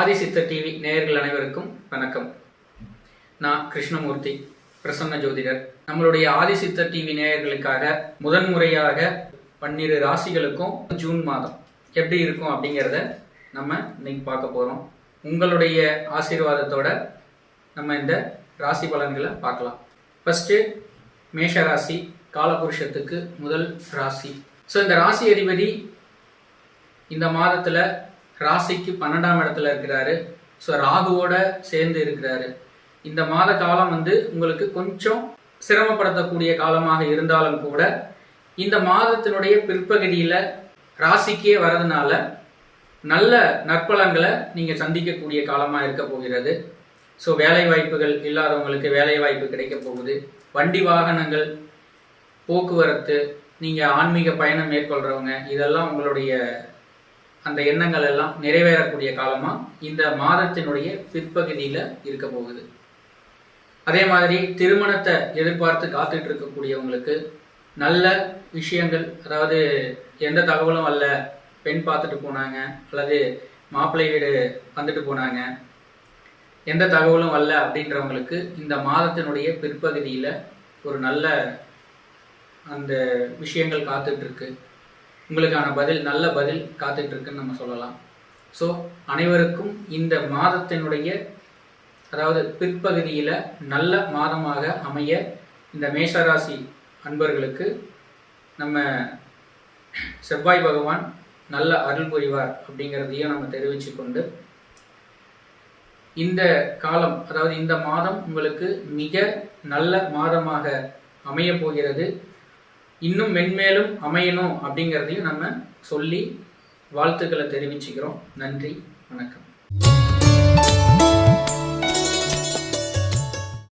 ஆதிசித்த TV நேயர்கள் அனைவருக்கும் வணக்கம். நான் கிருஷ்ணமூர்த்தி பிரசன்ன ஜோதிடர். நம்மளுடைய ஆதிசித்த டிவி நேயர்களுக்காக முதன்முறையாக பன்னிரு ராசிகளுக்கும் ஜூன் மாதம் எப்படி இருக்கும் அப்படிங்கிறத நம்ம இன்னைக்கு பார்க்க போகிறோம் உங்களுடைய ஆசீர்வாதத்தோட நம்ம இந்த ராசி பலன்களை பார்க்கலாம். ஃபர்ஸ்ட் மேஷ ராசி காலபுருஷத்துக்கு முதல் ராசி. ஸோ இந்த ராசி அதிபதி இந்த மாதத்தில் ராசிக்கு பன்னெண்டாம் இடத்துல இருக்கிறாரு. ஸோ ராகுவோட சேர்ந்து இருக்கிறாரு. இந்த மாத காலம் வந்து உங்களுக்கு கொஞ்சம் சிரமப்படுத்தக்கூடிய காலமாக இருந்தாலும் கூட இந்த மாதத்தினுடைய பிற்பகுதியில் ராசிக்கே வரதுனால நல்ல நற்பலன்களை நீங்கள் சந்திக்கக்கூடிய காலமாக இருக்க போகிறது. ஸோ வேலை வாய்ப்புகள் இல்லாதவங்களுக்கு வேலை வாய்ப்பு கிடைக்க போகுது. வண்டி வாகனங்கள் போக்குவரத்து நீங்கள் ஆன்மீக பயணம் மேற்கொள்கிறவங்க இதெல்லாம் உங்களுடைய அந்த எண்ணங்கள் எல்லாம் நிறைவேறக்கூடிய காலமா இந்த மாதத்தினுடைய பிற்பகுதியில இருக்க போகுது. அதே மாதிரி திருமணத்தை எதிர்பார்த்து காத்துட்டு இருக்கக்கூடியவங்களுக்கு நல்ல விஷயங்கள் அதாவது எந்த தகவலும் அல்ல பெண் பார்த்துட்டு போனாங்க அல்லது மாப்பிள்ளை வீடு வந்துட்டு போனாங்க எந்த தகவலும் அல்ல அப்படின்றவங்களுக்கு இந்த மாதத்தினுடைய பிற்பகுதியில ஒரு நல்ல அந்த விஷயங்கள் காத்துட்டு இருக்கு. உங்களுக்கான பதில் நல்ல பதில் காத்துட்டு இருக்குன்னு நம்ம சொல்லலாம். ஸோ அனைவருக்கும் இந்த மாதத்தினுடைய அதாவது பிற்பகுதியில நல்ல மாதமாக அமைய இந்த மேஷராசி அன்பர்களுக்கு நம்ம செவ்வாய் பகவான் நல்ல அருள் புரிவார் அப்படிங்கிறதையும் நம்ம தெரிவித்து கொண்டு இந்த காலம் அதாவது இந்த மாதம் உங்களுக்கு மிக நல்ல மாதமாக அமைய போகிறது. இன்னும் மென்மேலும் அமையணும் அப்படிங்கிறதையும் நம்ம சொல்லி வாழ்த்துக்களை தெரிவிச்சுக்கிறோம். நன்றி வணக்கம்.